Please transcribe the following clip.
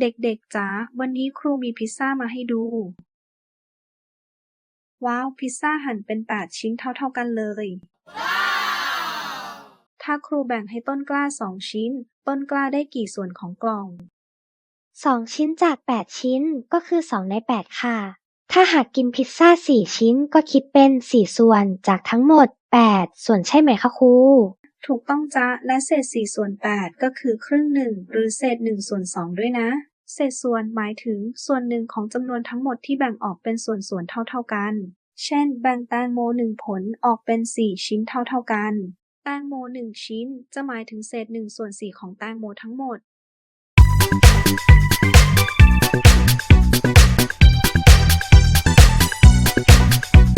เด็กๆจ๋า วันนี้ครูมีพิซซ่ามาให้ดู ว้าว พิซซ่าหั่นเป็นแปดชิ้นเท่าๆกันเลย ถ้าครูแบ่งให้ต้นกล้าสองชิ้น ต้นกล้าได้กี่ส่วนของกล่องสองชิ้นจากแปดชิ้นก็คือสองในแปดค่ะ ถ้าหากกินพิซซ่าสี่ชิ้นก็คิดเป็นสี่ส่วนจากทั้งหมดแปดส่วนใช่ไหมคะครู ถูกต้องจ้ะและเศษ4ส่วน8ก็คือครึ่งหนึ่งหรือเศษ1ส่วน2ด้วยนะ เศษส่วนหมายถึงส่วนหนึ่งของจำนวนทั้งหมดที่แบ่งออกเป็นส่วนส่วนเท่าๆกัน เช่น แบ่งแตงโม1ผลออกเป็น4ชิ้นเท่าๆกัน แตงโม1ชิ้น จะหมายถึงเศษ1ส่วน4ของแตงโมทั้งหมด